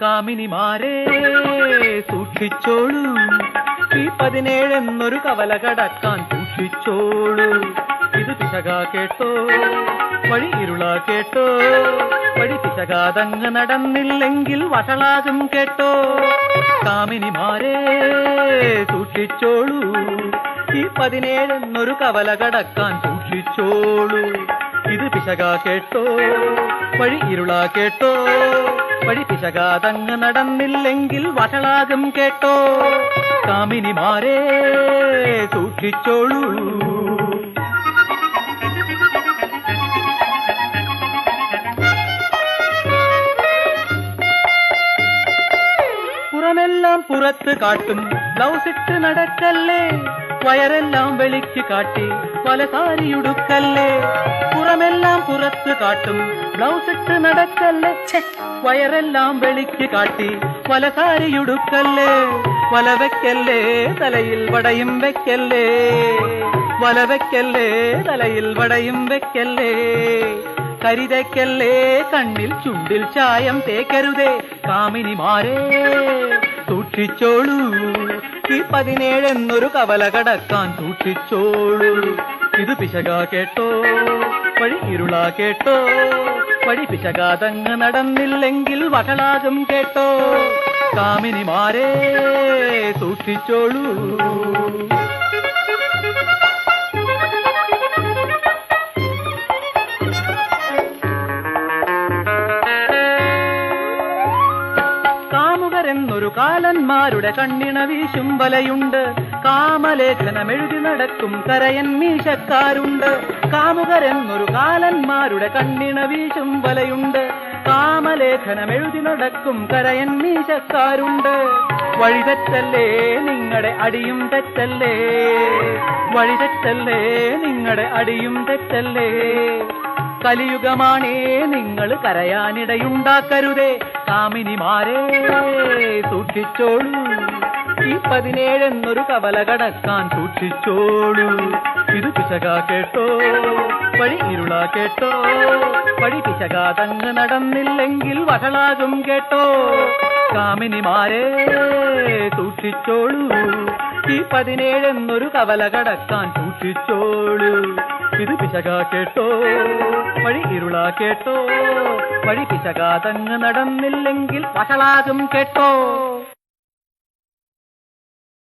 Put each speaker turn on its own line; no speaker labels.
കാമിനിമാരെ സൂക്ഷിച്ചോളൂ ഈ പതിനേഴെന്നൊരു കവല കടക്കാൻ സൂക്ഷിച്ചോളൂ ഇത് പിശക കേട്ടോ വഴി ഇരുള കേട്ടോ വഴി പിശകാതങ്ങ് നടന്നില്ലെങ്കിൽ വഷളാകും കേട്ടോ? കാമിനിമാരെ സൂക്ഷിച്ചോളൂ. ഈ പതിനേഴെന്നൊരു കവല കടക്കാൻ സൂക്ഷിച്ചോളൂ. ഇത് പിശകാ കേട്ടോ വഴി ഇരുള കേട്ടോ വഴി പിശകാതങ്ങ് നടന്നില്ലെങ്കിൽ വഷളാകും കേട്ടോ? കാമിനിമാരെ സൂക്ഷിച്ചോളൂ. പുറമെല്ലാം പുറത്ത് കാട്ടും. ബ്ലൗസ് ഇട്ട് നടക്കല്ലേ? വയറെല്ലാം വെളിച്ച് കാട്ടി. വലസാരിയുടുക്കല്ലേ പുറമെല്ലാം പുറത്ത് കാട്ടും. ബ്ലൗസ് ഇട്ട് നടക്കല്ലേ? വയറെല്ലാം വെളിക്ക് കാട്ടി. വലസാരിയുടുക്കല്ലേ വല വെക്കല്ലേ? തലയിൽ വടയും വെക്കല്ലേ? വല വെക്കല്ലേ? തലയിൽ വടയും വെക്കല്ലേ? കരിതയ്ക്കല്ലേ കണ്ണിൽ ചുണ്ടിൽ ചായം തേക്കരുതേ. കാമിനിമാരെ. സൂക്ഷിച്ചോളൂ. ഈ പതിനേഴെന്നൊരു കവല കടക്കാൻ സൂക്ഷിച്ചോളൂ. ഇത് പിശക കേട്ടോ വഴി ഇരുളാ കേട്ടോ വഴി പിശകാതങ്ങ് നടന്നില്ലെങ്കിൽ വകളാകും കേട്ടോ. കാമിനിമാരെ സൂക്ഷിച്ചോളൂ. കാമുകരെന്നൊരു കാലന്മാരുടെ കണ്ണിണ വീശും വലയുണ്ട്. കാമലേഖനമെഴുതി നടക്കും കരയൻ മീശക്കാരുണ്ട്. കാമുകരെന്നൊരു കാലന്മാരുടെ കണ്ണിണ വീശും വലയുണ്ട്. കാമലേഖനമെഴുതി നടക്കും കരയൻ മീശക്കാരുണ്ട്. വഴിതെറ്റല്ലേ നിങ്ങളുടെ അടിയും തെറ്റല്ലേ? വഴിതെറ്റല്ലേ നിങ്ങളുടെ അടിയും തെറ്റല്ലേ? കലിയുഗമാണേ നിങ്ങൾ കരയാനിടയുണ്ടാക്കരുതേ. കാമിനിമാരെ സൂക്ഷിച്ചോളൂ. ഈ പതിനേഴെന്നൊരു കവല കടക്കാൻ സൂക്ഷിച്ചോളൂ. ഇത് പിശക കേട്ടോ വഴി ഇരുള കേട്ടോ വഴി പിശകാതങ്ങ് നടന്നില്ലെങ്കിൽ വഷളാകും കേട്ടോ. കാമിനിമാരെ സൂക്ഷിച്ചോളൂ. ഈ പതിനേഴെന്നൊരു കവല കടക്കാൻ സൂക്ഷിച്ചോളൂ. ഇത് പിശക കേട്ടോ വഴി ഇരുളാ കേട്ടോ. വഴി പിശകാതങ്ങ് നടന്നില്ലെങ്കിൽ വഷളാകും കേട്ടോ.